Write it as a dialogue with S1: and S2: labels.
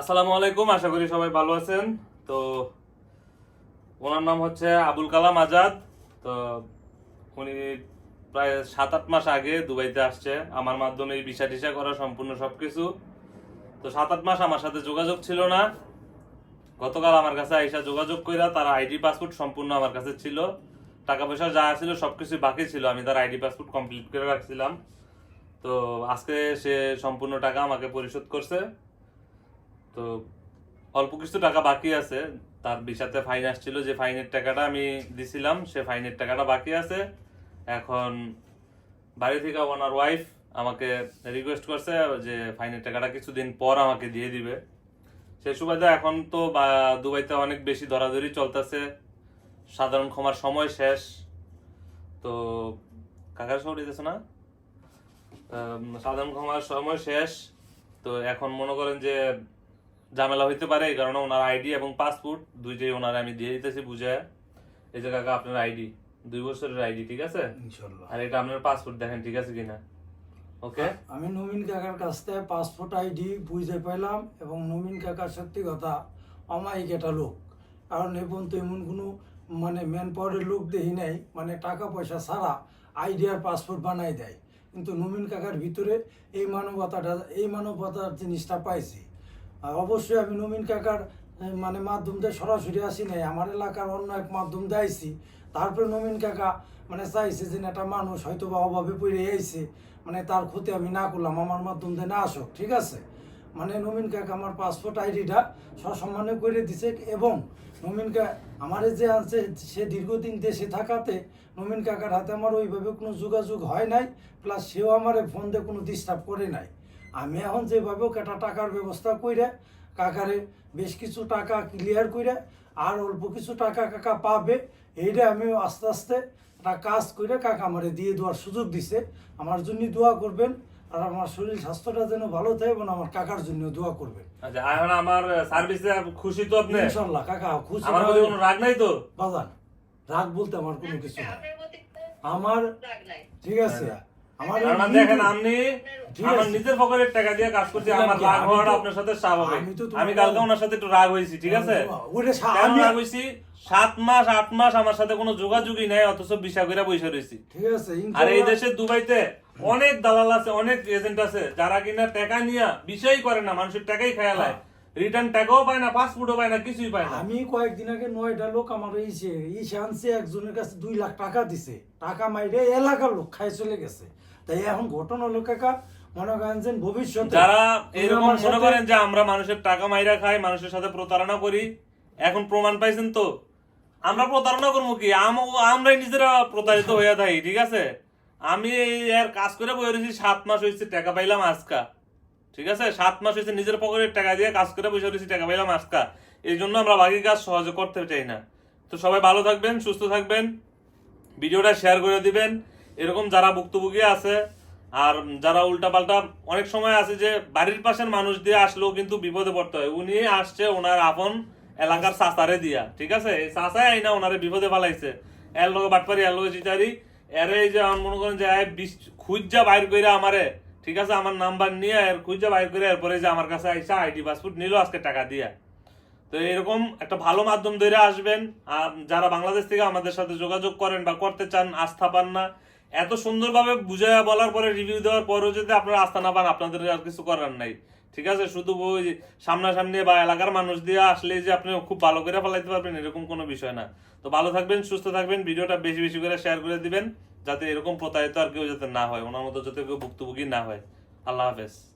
S1: আসসালামু আলাইকুম, আশা করি সবাই ভালো আছেন। তো ওনার নাম হচ্ছে আবুল কালাম আজাদ। তো উনি প্রায় সাত আট মাস আগে দুবাইতে আসছে। আমার মাধ্যমে এই ভিসা টিসা করা সম্পূর্ণ সব কিছু তো সাত আট মাস আমার সাথে যোগাযোগ ছিল না। গতকাল আমার কাছে আইসা যোগাযোগ কইরা তার আইডি, পাসপোর্ট সম্পূর্ণ আমার কাছে ছিল। টাকা পয়সা যা ছিল সবকিছু বাকি ছিল। আমি তার আইডি, পাসপোর্ট কমপ্লিট করে রাখছিলাম। তো আজকে সে সম্পূর্ণ টাকা আমাকে পরিশোধ করছে। তো অল্প কিছু টাকা বাকি আছে। তার বিষাতে ফাইন আসছিল যে ফাইনের টাকাটা আমি দিছিলাম, সে ফাইনের টাকাটা বাকি আছে। এখন বাড়ি থেকে ওনার ওয়াইফ আমাকে রিকোয়েস্ট করছে যে ফাইনের টাকাটা কিছুদিন পর আমাকে দিয়ে দিবে। সেই সুবাদে এখন তো বা- দুবাইতে অনেক বেশি ধরাধরি চলতেছে। সাধারণ ক্ষমার সময় শেষ। তো কাকার শহর দিতেছে না? সাধারণ ক্ষমার সময় শেষ। তো এখন মনে করেন যে ঝামেলা হইতে পারে এই কারণে ওনার আইডি এবং পাসপোর্ট দুইটাই ওনার আমি দিয়ে দিতেছি বুঝে এই যে কাকা আপনার আইডি দুই বছরের আইডি ঠিক আছে?
S2: ইনশাল্লাহ
S1: আর এটা আপনার পাসপোর্ট দেখেন ঠিক আছে কিনা? ওকে
S2: আমি নবীন কাকার কাছ থেকে পাসপোর্ট আইডি বুঝে পাইলাম এবং নবীন কাকার সত্যি কথা অমায়িক একটা লোক। কারণ এ পর্যন্ত এমন কোনো মানে ম্যান পাওয়ারের লোক দেখি নাই মানে টাকা পয়সা ছাড়া আইডি আর পাসপোর্ট বানাই দেয়। কিন্তু নবীন কাকার ভিতরে এই মানবতাটা এই মানবতার জিনিসটা পাইছি। অবশ্যই আমি নবীন কাকার মানে মাধ্যম দিয়ে সরাসরি আসি নাই, আমার এলাকার অন্য এক মাধ্যম দিয়ে আইছি। তারপরে নবীন কাকা মানে চাইছে যে একটা মানুষ হয়তো বা অভাবে পড়ে আইছে মানে তার ক্ষতি আমি না করলাম, আমার মাধ্যম দিয়ে না আসুক, ঠিক আছে? মানে নবীন কাকা আমার পাসপোর্ট আইডিটা সসম্মানে করে দিছে এবং নবীন কা, আমার যে আনছে, সে দীর্ঘদিন দেশে থাকাতে নবীন কাকার হাতে আমার ওইভাবে কোনো যোগাযোগ হয় নাই প্লাস সেও আমার ফোন দিয়ে কোনো ডিস্টার্ব করে নাই। আমি এখন যেভাবে একটা টাকার ব্যবস্থা কইরে কাকারে বেশ কিছু টাকা ক্লিয়ার কইরে আর অল্প কিছু টাকা কাকা পাবে এইটা আমি আস্তে আস্তে একটা কাজ করে কাকা আমারে দিয়ে দেওয়ার সুযোগ দিছে। আমার জন্য দোয়া করবেন আর আমার শরীর স্বাস্থ্যটা যেন ভালো থাকে এবং আমার কাকার জন্য দোয়া করবেন।
S1: আচ্ছা এখন আমার সার্ভিসে খুশি তো আপনি?
S2: ইনশাল্লাহ কাকা খুশি
S1: আমার কোনো রাগ নাই তো
S2: বাজান রাগ বলতে আমার কোনো কিছু নাই আমার ঠিক আছে। আমার
S1: দেখেন আপনি আমার নিজের পকেটের টাকা দিয়ে কাজ করছি আমার রাগ হওয়াটা আপনার সাথে স্বাভাবিক।
S2: আমি তো তোমার-
S1: আমি কালকে ওনার সাথে একটু রাগ হয়েছি ঠিক আছে? কেন রাগ হয়েছি? সাত মাস আট মাস আমার সাথে কোনো যোগাযোগই নাই অথচ বিশা করে বসে রয়েছি।
S2: ঠিক আছে
S1: আর এই দেশে দুবাইতে অনেক দালাল আছে অনেক এজেন্ট আছে যারা কিনা টাকা নিয়ে বিষয় করে না মানুষের টাকাই খেয়ালায় রিটার্ন টাকাও পায় না পাসপোর্টও পায় না কিছুই পায় না।
S2: আমি কয়েকদিন আগে নয়টা লোক আমার ইসে ইসে আনছে একজনের কাছে দুই লাখ টাকা দিছে। টাকা মাইরে এলাকার লোক খাই চলে গেছে। তাই এখন ঘটনা হলো কাকা মনে করেন যে ভবিষ্যতে
S1: যারা এরকম মনে করেন যে আমরা মানুষের টাকা মাইরা খাই মানুষের সাথে প্রতারণা করি এখন প্রমাণ পাইছেন তো? আমরা প্রতারণা করব কি? আম- আমরাই নিজেরা প্রতারিত হয়ে থাকি ঠিক আছে? আমি এর কাজ করে বই সাত মাস হয়েছে টাকা পাইলাম আজকা। ঠিক আছে? সাত মাস হয়েছে, নিজের পকেটের টাকা দিয়ে কাজ করে বসে রয়েছি, টাকা পাইলাম আজকা। এই জন্য আমরা বাকি কাজ সহজে করতে চাই না। তো সবাই ভালো থাকবেন, সুস্থ থাকবেন। ভিডিওটা শেয়ার করে দিবেন। এরকম যারা ভুক্তভোগী আছে, আর যারা উল্টাপাল্টা, অনেক সময় আছে যে বাড়ির পাশের মানুষ দিয়ে আসলেও কিন্তু বিপদে পড়তে হয়। উনি আসছে, ওনার আপন এলাকার চাচারে দিয়া, ঠিক আছে? এই চাচাই আইনা ওনারে বিপদে ফালাইছে এর লগে বাটপারি, এর লগে চিটারি। এর এই যে মনে করেন যে বিশ- খুঁজা বাইর কইরা আমারে ঠিক আছে, আমার নাম্বার নিয়ে এর খুঁজা বাইর করে এরপরে যে আমার কাছে আইসা আইডি, পাসপোর্ট নিল, আজকে টাকা দিয়া। তো এরকম একটা ভালো মাধ্যম ধরে আসবেন, আর যারা বাংলাদেশ থেকে আমাদের সাথে যোগাযোগ করেন বা করতে চান, আস্থা পান না। এত সুন্দরভাবে বুঝাইয়া বলার পরে রিভিউ দেওয়ার পরেও যদি আপনারা আস্থা না পান, আপনাদের আর কিছু করার নাই। ঠিক আছে, শুধু ওই সামনাসামনি বা এলাকার মানুষ দিয়ে আসলে যে আপনি খুব ভালো করে ফেলাইতে পারবেন, এরকম কোনো বিষয় না। তো ভালো থাকবেন, সুস্থ থাকবেন, ভিডিওটা বেশি বেশি করে শেয়ার করে দিবেন। যাতে এরকম প্রতারিত আর কেউ যাতে না হয়, ওনার মতো যাতে কেউ ভুক্তভোগী না হয়। আল্লাহ হাফেজ।